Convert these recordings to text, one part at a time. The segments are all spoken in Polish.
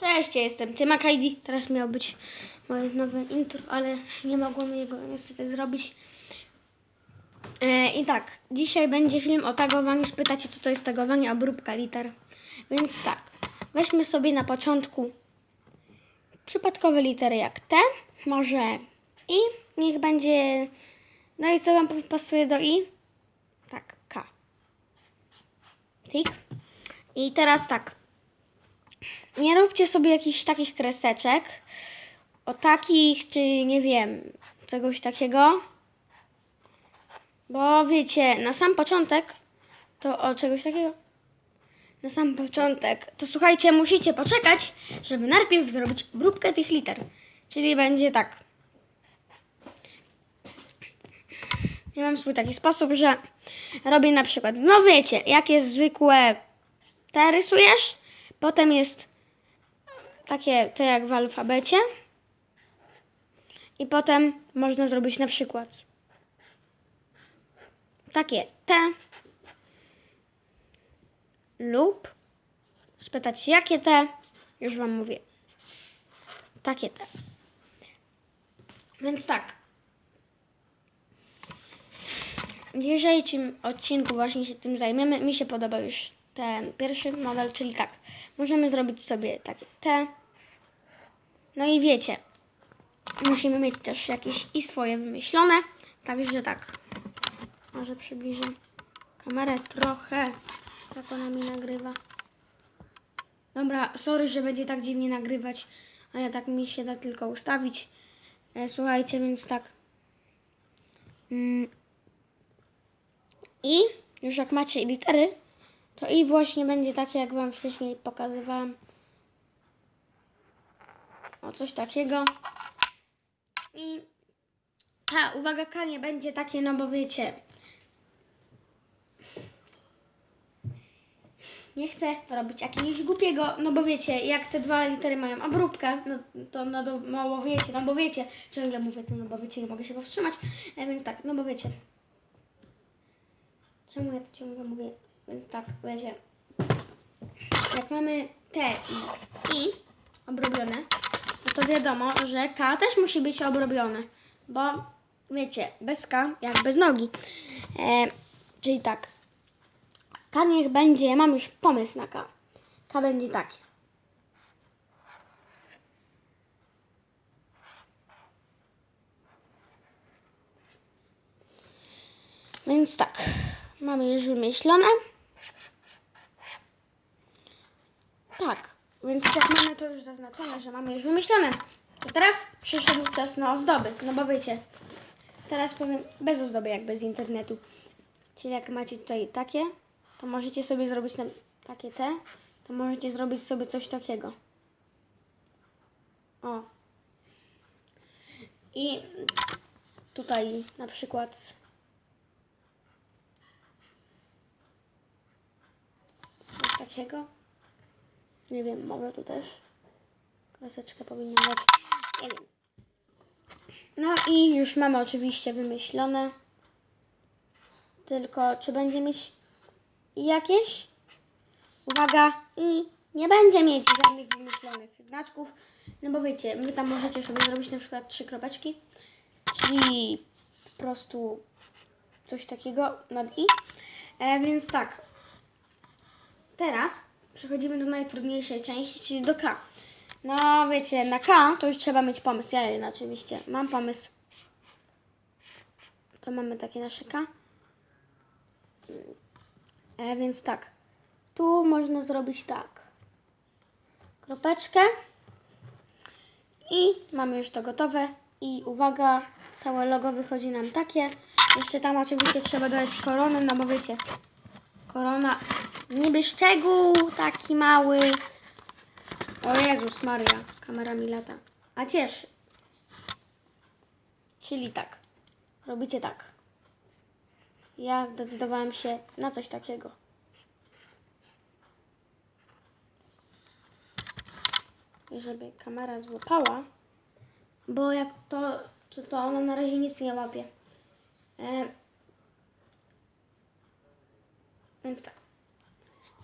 Cześć, ja jestem Tyma Kajdi. Teraz miało być moje nowe intro, ale nie mogłem jego niestety zrobić. E, I tak, dzisiaj będzie film o tagowaniu. Spytacie, co to jest tagowanie, obróbka liter. Więc tak, weźmy sobie na początku przypadkowe litery jak T, może I, niech będzie... No i co Wam pasuje do I? Tak, K. Tik. I teraz tak, nie róbcie sobie jakichś takich kreseczek. O takich, czy nie wiem, czegoś takiego. Bo wiecie, na sam początek to o czegoś takiego. Na sam początek to słuchajcie, musicie poczekać, żeby najpierw zrobić obróbkę tych liter. Czyli będzie tak. Ja mam swój taki sposób, że robię na przykład, no wiecie, jak jest zwykłe te rysujesz, potem jest takie te jak w alfabecie i potem można zrobić na przykład takie T lub spytać jakie T, już Wam mówię, takie T. Więc tak, w dzisiejszym odcinku właśnie się tym zajmiemy. Mi się podoba już ten pierwszy model, czyli tak. Możemy zrobić sobie takie T. No i wiecie, musimy mieć też jakieś i swoje wymyślone. Także tak. Może przybliżę kamerę trochę. Tak ona mi nagrywa. Dobra, sorry, że będzie tak dziwnie nagrywać, ale tak mi się da tylko ustawić. E, słuchajcie, więc tak. Mm, i już jak macie litery, to i właśnie będzie takie, jak Wam wcześniej pokazywałam. O, coś takiego. I a, uwaga, K nie będzie takie, no bo wiecie. Nie chcę robić jakiegoś głupiego, no bo wiecie, jak te dwa litery mają obróbkę, no to no, no bo wiecie, no bo wiecie, ciągle mówię to, no bo wiecie, nie mogę się powstrzymać, e, więc tak, no bo wiecie. Czemu ja to ciągle mówię? Więc tak, wiecie. Jak mamy T i I obrobione, no to wiadomo, że K też musi być obrobione. Bo wiecie, bez K jak bez nogi. E, czyli tak. K niech będzie, mam już pomysł na K. K będzie takie. Więc tak, mamy już wymyślone. Tak, więc jak mamy to już zaznaczone, że mamy już wymyślone, to teraz przyszedł czas na ozdoby. No bo wiecie, teraz powiem bez ozdoby, jak bez internetu. Czyli jak macie tutaj takie, to możecie sobie zrobić na takie te, to możecie zrobić sobie coś takiego. O. I tutaj na przykład coś takiego. Nie wiem, może tu też kreseczka powinna być. Nie wiem. No i już mamy oczywiście wymyślone. Tylko czy będzie mieć jakieś? Uwaga, i nie będzie mieć żadnych wymyślonych znaczków. No bo wiecie, wy tam możecie sobie zrobić na przykład trzy kropeczki, czyli po prostu coś takiego nad i. E, więc tak, Teraz przechodzimy do najtrudniejszej części, czyli do K. No wiecie, na K to już trzeba mieć pomysł. Ja oczywiście mam pomysł. To mamy takie nasze K. E, więc tak. Tu można zrobić tak. Kropeczkę. I mamy już to gotowe. I uwaga, całe logo wychodzi nam takie. Jeszcze tam oczywiście trzeba dodać koronę, no bo wiecie, Korona. Niby szczegół taki mały. O Jezus Maria, kamera mi lata. A cieszy. Czyli tak. Robicie tak. Ja zdecydowałam się na coś takiego. Żeby kamera złapała, bo jak to, to, to ona na razie nic nie łapie. E, Więc tak.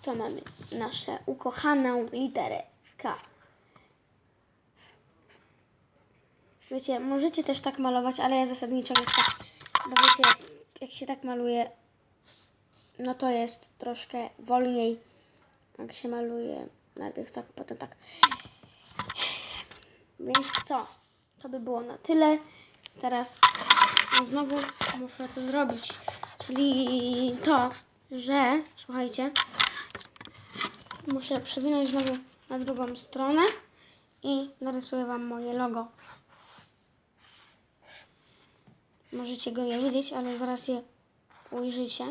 To mamy nasze ukochaną literę K. Wiecie, możecie też tak malować, ale ja zasadniczo nie chcę. Bo wiecie, jak się tak maluje, no to jest troszkę wolniej. Jak się maluje najpierw tak, potem tak. Więc co? To by było na tyle. Teraz znowu muszę to zrobić. Czyli to, że, słuchajcie, muszę przewinąć znowu na drugą stronę i narysuję Wam moje logo. Możecie go nie widzieć, ale zaraz je ujrzycie.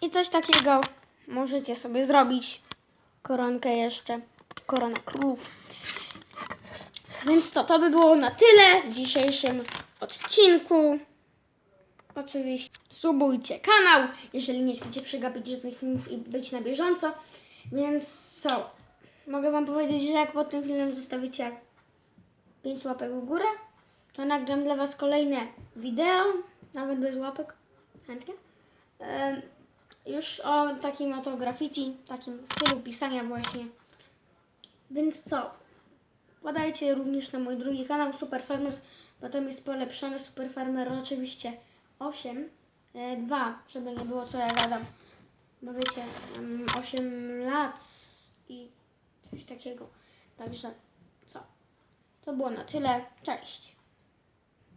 I coś takiego możecie sobie zrobić. Koronkę jeszcze. Korona królów. Więc to, to by było na tyle w dzisiejszym odcinku. Oczywiście subujcie kanał, jeżeli nie chcecie przegapić żadnych filmów i być na bieżąco. Więc co? Mogę Wam powiedzieć, że jak pod tym filmem zostawicie 5 łapek w górę, to nagram dla Was kolejne wideo, nawet bez łapek, chętnie. Już o takim oto graffiti, takim stylu pisania właśnie. Więc co? Wpadajcie również na mój drugi kanał Super Farmer, bo tam jest polepszony Super Farmer oczywiście 8, e, 2, żeby nie było co ja gadam. Bo wiecie, mam 8 lat i coś takiego. Także co? To było na tyle. Cześć.